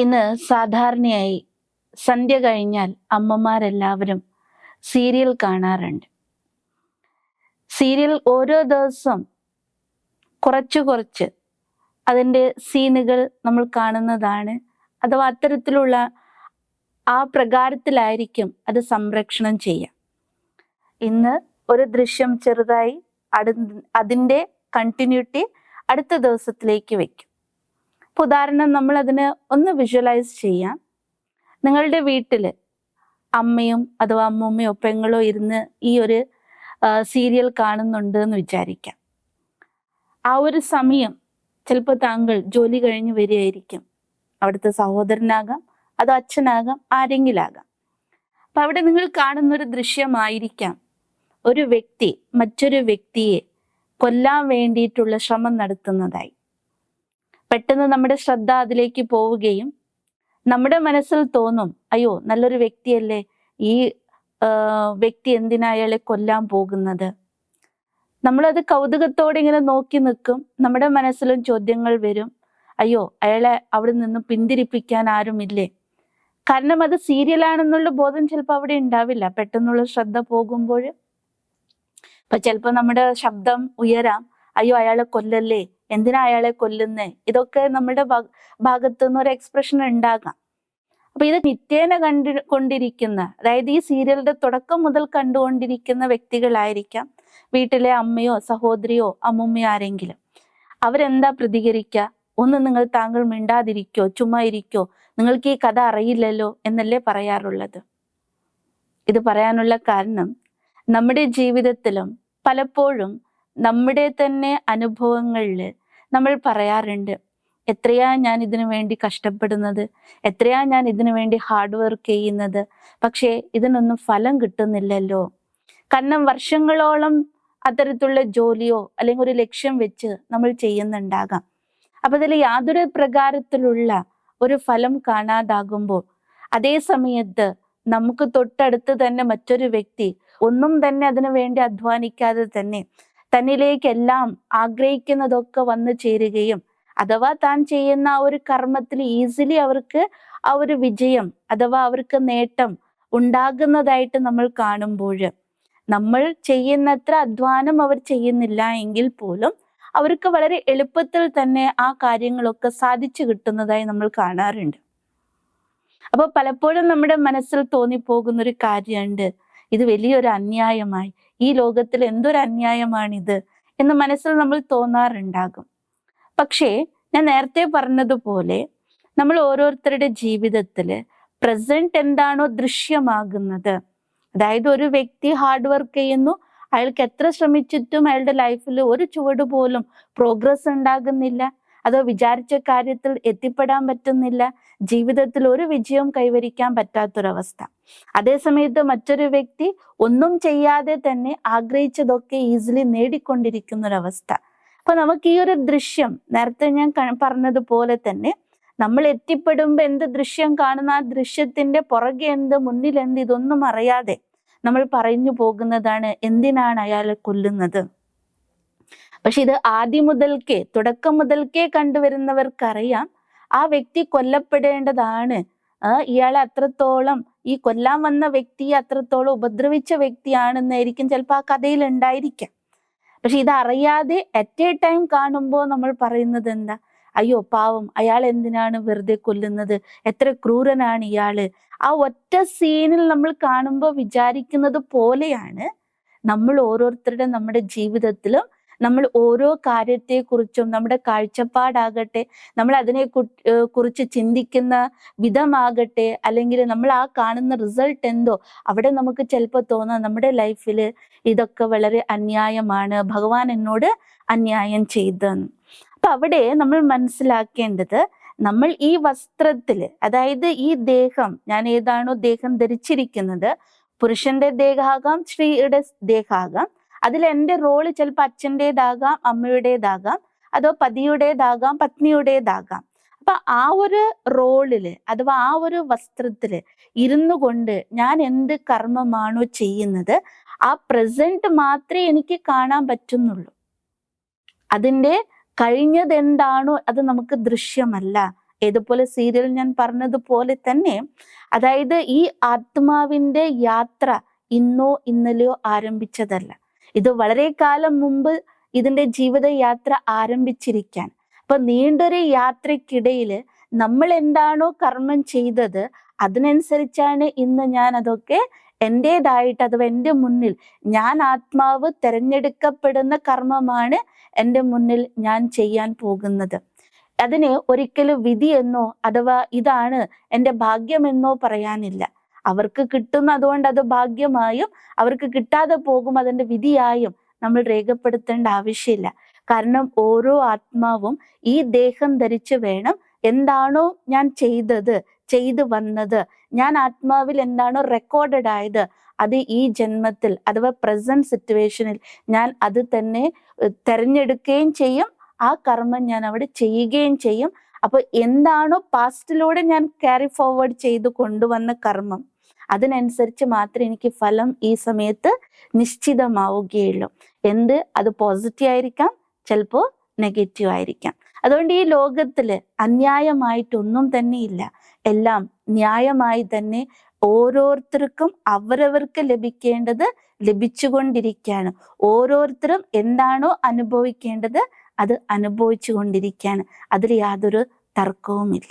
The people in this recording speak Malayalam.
ഇന്ന് സാധാരണയായി സന്ധ്യ കഴിഞ്ഞാൽ അമ്മമാരെല്ലാവരും സീരിയൽ കാണാറുണ്ട്. സീരിയൽ ഓരോ ദിവസം കുറച്ച് കുറച്ച് അതിന്റെ സീനുകൾ നമ്മൾ കാണുന്നതാണ്. അഥവാ അത്തരത്തിലുള്ള ആ പ്രകാരത്തിലായിരിക്കും അത് സംരക്ഷണം ചെയ്യുക. ഇന്ന് ഒരു ദൃശ്യം ചെറുതായി അടു അതിന്റെ കണ്ടിന്യൂറ്റി അടുത്ത ദിവസത്തിലേക്ക് വെക്കും. ഇപ്പൊ ഉദാഹരണം നമ്മൾ അതിന് ഒന്ന് വിഷ്വലൈസ് ചെയ്യാം. നിങ്ങളുടെ വീട്ടിൽ അമ്മയും അഥവാ അമ്മൂമ്മയോ പെങ്ങളോ ഇരുന്ന് ഈ ഒരു സീരിയൽ കാണുന്നുണ്ട് എന്ന് വിചാരിക്കാം. ആ ഒരു സമയം ചിലപ്പോൾ താങ്കൾ ജോലി കഴിഞ്ഞ് വരികയായിരിക്കും. അവിടുത്തെ സഹോദരനാകാം അതോ അച്ഛനാകാം ആരെങ്കിലാകാം. അപ്പൊ അവിടെ നിങ്ങൾ കാണുന്നൊരു ദൃശ്യമായിരിക്കാം. ഒരു വ്യക്തി മറ്റൊരു വ്യക്തിയെ കൊല്ലാൻ വേണ്ടിയിട്ടുള്ള ശ്രമം നടത്തുന്നതായി. പെട്ടെന്ന് നമ്മുടെ ശ്രദ്ധ അതിലേക്ക് പോവുകയും നമ്മുടെ മനസ്സിൽ തോന്നും അയ്യോ നല്ലൊരു വ്യക്തിയല്ലേ? ഈ വ്യക്തി എന്തിനാ അയാളെ കൊല്ലാൻ പോകുന്നത്? നമ്മളത് കൗതുകത്തോടെ ഇങ്ങനെ നോക്കി നിൽക്കും. നമ്മുടെ മനസ്സിലും ചോദ്യങ്ങൾ വരും. അയ്യോ അയാളെ അവിടെ നിന്ന് പിന്തിരിപ്പിക്കാൻ ആരുമില്ലേ? കാരണം അത് സീരിയലാണെന്നുള്ള ബോധം ചിലപ്പോൾ അവിടെ ഉണ്ടാവില്ല. പെട്ടെന്നുള്ള ശ്രദ്ധ പോകുമ്പോൾ. ഇപ്പൊ ചിലപ്പോൾ നമ്മുടെ ശബ്ദം ഉയരാം. അയ്യോ അയാളെ കൊല്ലല്ലേ? എന്തിനാ അയാളെ കൊല്ലുന്നേ? ഇതൊക്കെ നമ്മുടെ ഭാഗത്തു നിന്ന് ഒരു എക്സ്പ്രഷൻ ഉണ്ടാകാം. അപ്പൊ ഇത് നിത്യേന കണ്ടി കൊണ്ടിരിക്കുന്ന അതായത് ഈ സീരിയലിന്റെ തുടക്കം മുതൽ കണ്ടുകൊണ്ടിരിക്കുന്ന വ്യക്തികളായിരിക്കാം വീട്ടിലെ അമ്മയോ സഹോദരിയോ അമ്മുമ്മയോ ആരെങ്കിലും. അവരെന്താ പ്രതികരിക്കുക ഒന്ന് നിങ്ങൾ താങ്കൾ മിണ്ടാതിരിക്കോ ചുമ്മാ ഇരിക്കോ? നിങ്ങൾക്ക് ഈ കഥ അറിയില്ലല്ലോ എന്നല്ലേ പറയാറുള്ളത്. ഇത് പറയാനുള്ള കാരണം നമ്മുടെ ജീവിതത്തിലും പലപ്പോഴും നമ്മുടെ തന്നെ അനുഭവങ്ങളിൽ നമ്മൾ പറയാറുണ്ട് എത്രയാ ഞാൻ ഇതിനു വേണ്ടി കഷ്ടപ്പെടുന്നത്? എത്രയാ ഞാൻ ഇതിനു വേണ്ടി ഹാർഡ് വർക്ക് ചെയ്യുന്നത്? പക്ഷേ ഇതിനൊന്നും ഫലം കിട്ടുന്നില്ലല്ലോ. കാരണം വർഷങ്ങളോളം അത്തരത്തിലുള്ള ജോലിയോ അല്ലെങ്കിൽ ഒരു ലക്ഷ്യം വെച്ച് നമ്മൾ ചെയ്യുന്നുണ്ടാകാം. അപ്പൊ അതിൽ യാതൊരു പ്രകാരത്തിലുള്ള ഒരു ഫലം കാണാതാകുമ്പോൾ അതേ സമയത്ത് നമുക്ക് തൊട്ടടുത്ത് തന്നെ മറ്റൊരു വ്യക്തി ഒന്നും തന്നെ അതിനു വേണ്ടി അധ്വാനിക്കാതെ തന്നെ തന്നിലേക്കെല്ലാം ആഗ്രഹിക്കുന്നതൊക്കെ വന്നു ചേരുകയും അഥവാ താൻ ചെയ്യുന്ന ആ ഒരു കർമ്മത്തിൽ ഈസിലി അവർക്ക് ആ ഒരു വിജയം അഥവാ അവർക്ക് നേട്ടം ഉണ്ടാകുന്നതായിട്ട് നമ്മൾ കാണുമ്പോൾ നമ്മൾ ചെയ്യുന്നത്ര അധ്വാനം അവർ ചെയ്യുന്നില്ല എങ്കിൽ പോലും അവർക്ക് വളരെ എളുപ്പത്തിൽ തന്നെ ആ കാര്യങ്ങളൊക്കെ സാധിച്ചു കിട്ടുന്നതായി നമ്മൾ കാണാറുണ്ട്. അപ്പൊ പലപ്പോഴും നമ്മുടെ മനസ്സിൽ തോന്നിപ്പോകുന്ന ഒരു കാര്യമുണ്ട്. ഇത് വലിയൊരു അന്യായമായി. ഈ ലോകത്തിൽ എന്തൊരു അന്യായമാണിത് എന്ന് മനസ്സിൽ നമ്മൾ തോന്നാറുണ്ടാകും. പക്ഷേ ഞാൻ നേരത്തെ പറഞ്ഞതുപോലെ നമ്മൾ ഓരോരുത്തരുടെ ജീവിതത്തിൽ പ്രസന്റ് എന്താണോ ദൃശ്യമാകുന്നത്. അതായത് ഒരു വ്യക്തി ഹാർഡ് വർക്ക് ചെയ്യുന്നു അയാൾക്ക് എത്ര ശ്രമിച്ചിട്ടും അയാളുടെ ലൈഫിൽ ഒരു ചുവട് പോലും പ്രോഗ്രസ് ഉണ്ടാകുന്നില്ല. അതോ വിചാരിച്ച കാര്യത്തിൽ എത്തിപ്പെടാൻ പറ്റുന്നില്ല. ജീവിതത്തിൽ ഒരു വിജയവും കൈവരിക്കാൻ പറ്റാത്തൊരവസ്ഥ. അതേസമയത്ത് മറ്റൊരു വ്യക്തി ഒന്നും ചെയ്യാതെ തന്നെ ആഗ്രഹിച്ചതൊക്കെ ഈസിലി നേടിക്കൊണ്ടിരിക്കുന്ന ഒരവസ്ഥ അപ്പൊ നമുക്ക് ഈ ഒരു ദൃശ്യം നേരത്തെ ഞാൻ പറഞ്ഞതുപോലെ തന്നെ നമ്മൾ എത്തിപ്പെടുമ്പോ എന്ത് ദൃശ്യം കാണുന്ന ആ ദൃശ്യത്തിന്റെ പുറകെ എന്ത് മുന്നിൽ എന്ത് ഇതൊന്നും അറിയാതെ നമ്മൾ പറഞ്ഞു പോകുന്നതാണ് എന്തിനാണ് അയാളെ കൊല്ലുന്നത്? പക്ഷെ ഇത് ആദ്യം മുതൽക്കേ തുടക്കം മുതൽക്കേ കണ്ടുവരുന്നവർക്കറിയാം. ആ വ്യക്തി കൊല്ലപ്പെടേണ്ടതാണ്. ഇയാളെ അത്രത്തോളം ഈ കൊല്ലാൻ വന്ന വ്യക്തിയെ അത്രത്തോളം ഉപദ്രവിച്ച വ്യക്തിയാണെന്നായിരിക്കും ചിലപ്പോൾ ആ കഥയിൽ ഉണ്ടായിരിക്കാം. പക്ഷെ ഇത് അറിയാതെ അറ്റ് എ ടൈം കാണുമ്പോൾ നമ്മൾ പറയുന്നത് എന്താ? അയ്യോ പാവം അയാൾ എന്തിനാണ് വെറുതെ കൊല്ലുന്നത്? എത്ര ക്രൂരനാണ് ഇയാൾ. ആ ഒറ്റ സീനിൽ നമ്മൾ കാണുമ്പോൾ വിചാരിക്കുന്നത് പോലെയാണ് നമ്മൾ ഓരോരുത്തരുടെ നമ്മുടെ ജീവിതത്തിലും നമ്മൾ ഓരോ കാര്യത്തെക്കുറിച്ചും നമ്മുടെ കാഴ്ചപ്പാടാകട്ടെ നമ്മൾ അതിനെ കുറിച്ച് ചിന്തിക്കുന്ന വിധമാകട്ടെ അല്ലെങ്കിൽ നമ്മൾ ആ കാണുന്ന റിസൾട്ട് എന്തോ അവിടെ നമുക്ക് ചിലപ്പോൾ തോന്നാം നമ്മുടെ ലൈഫിൽ ഇതൊക്കെ വളരെ അന്യായമാണ് ഭഗവാൻ എന്നോട് അന്യായം ചെയ്തെന്ന് അപ്പൊ അവിടെ നമ്മൾ മനസ്സിലാക്കേണ്ടത് നമ്മൾ ഈ വസ്ത്രത്തിൽ അതായത് ഈ ദേഹം ഞാൻ ഏതാണോ ദേഹം ധരിച്ചിരിക്കുന്നത് പുരുഷന്റെ ദേഹാകാം സ്ത്രീയുടെ ദേഹാകാം അതിൽ എന്റെ റോൾ ചിലപ്പോൾ അച്ഛന്റെതാകാം അമ്മയുടേതാകാം അതോ പതിയുടേതാകാം പത്നിയുടേതാകാം. അപ്പൊ ആ ഒരു റോളിൽ അഥവാ ആ ഒരു വസ്ത്രത്തിൽ ഇരുന്നു കൊണ്ട് ഞാൻ എന്ത് കർമ്മമാണോ ചെയ്യുന്നത് ആ പ്രസന്റ് മാത്രമേ എനിക്ക് കാണാൻ പറ്റുന്നുള്ളൂ. അതിന്റെ കഴിഞ്ഞത് എന്താണോ അത് നമുക്ക് ദൃശ്യമല്ല. ഏതുപോലെ സീരിയൽ ഞാൻ പറഞ്ഞതുപോലെ തന്നെ അതായത് ഈ ആത്മാവിന്റെ യാത്ര ഇന്നോ ഇന്നലെയോ ആരംഭിച്ചതല്ല. ഇത് വളരെ കാലം മുമ്പ് ഇതിന്റെ ജീവിതയാത്ര ആരംഭിച്ചിരിക്കാൻ. അപ്പൊ നീണ്ടൊരു യാത്രക്കിടയിൽ നമ്മൾ എന്താണോ കർമ്മം ചെയ്തത് അതിനനുസരിച്ചാണ് ഇന്ന് ഞാൻ അതൊക്കെ എന്റെതായിട്ട് അഥവാ എന്റെ മുന്നിൽ ഞാൻ ആത്മാവ് തിരഞ്ഞെടുക്കപ്പെടുന്ന കർമ്മമാണ് എന്റെ മുന്നിൽ ഞാൻ ചെയ്യാൻ പോകുന്നത്. അതിന് ഒരിക്കലും വിധി എന്നോ അഥവാ ഇതാണ് എന്റെ ഭാഗ്യമെന്നോ പറയാനില്ല. അവർക്ക് കിട്ടുന്ന അതുകൊണ്ട് അത് ഭാഗ്യമായും അവർക്ക് കിട്ടാതെ പോകും അതിന്റെ വിധിയായും നമ്മൾ രേഖപ്പെടുത്തേണ്ട ആവശ്യമില്ല. കാരണം ഓരോ ആത്മാവും ഈ ദേഹം ധരിച്ചു വേണം എന്താണോ ഞാൻ ചെയ്തത് ചെയ്തു വന്നത്. ഞാൻ ആത്മാവിൽ എന്താണോ റെക്കോർഡഡ് ആയത് അത് ഈ ജന്മത്തിൽ അഥവാ പ്രസന്റ് സിറ്റുവേഷനിൽ ഞാൻ അത് തന്നെ തെരഞ്ഞെടുക്കുകയും ചെയ്യും. ആ കർമ്മം ഞാൻ അവിടെ ചെയ്യുകയും ചെയ്യും. അപ്പൊ എന്താണോ പാസ്റ്റിലൂടെ ഞാൻ ക്യാരി ഫോർവേഡ് ചെയ്ത് കൊണ്ടുവന്ന കർമ്മം. അതിനനുസരിച്ച് മാത്രമേ എനിക്ക് ഫലം ഈ സമയത്ത് നിശ്ചിതമാവുകയുള്ളൂ. എന്ത്? അത് പോസിറ്റീവ് ആയിരിക്കാം ചിലപ്പോൾ നെഗറ്റീവ് ആയിരിക്കാം. അതുകൊണ്ട് ഈ ലോകത്തിൽ അന്യായമായിട്ടൊന്നും തന്നെ ഇല്ല. എല്ലാം ന്യായമായി തന്നെ ഓരോരുത്തർക്കും അവരവർക്ക് ലഭിക്കേണ്ടത് ലഭിച്ചുകൊണ്ടിരിക്കുകയാണ്. ഓരോരുത്തരും എന്താണോ അനുഭവിക്കേണ്ടത് അത് അനുഭവിച്ചു കൊണ്ടിരിക്കുകയാണ് അതിൽ യാതൊരു തർക്കവുമില്ല.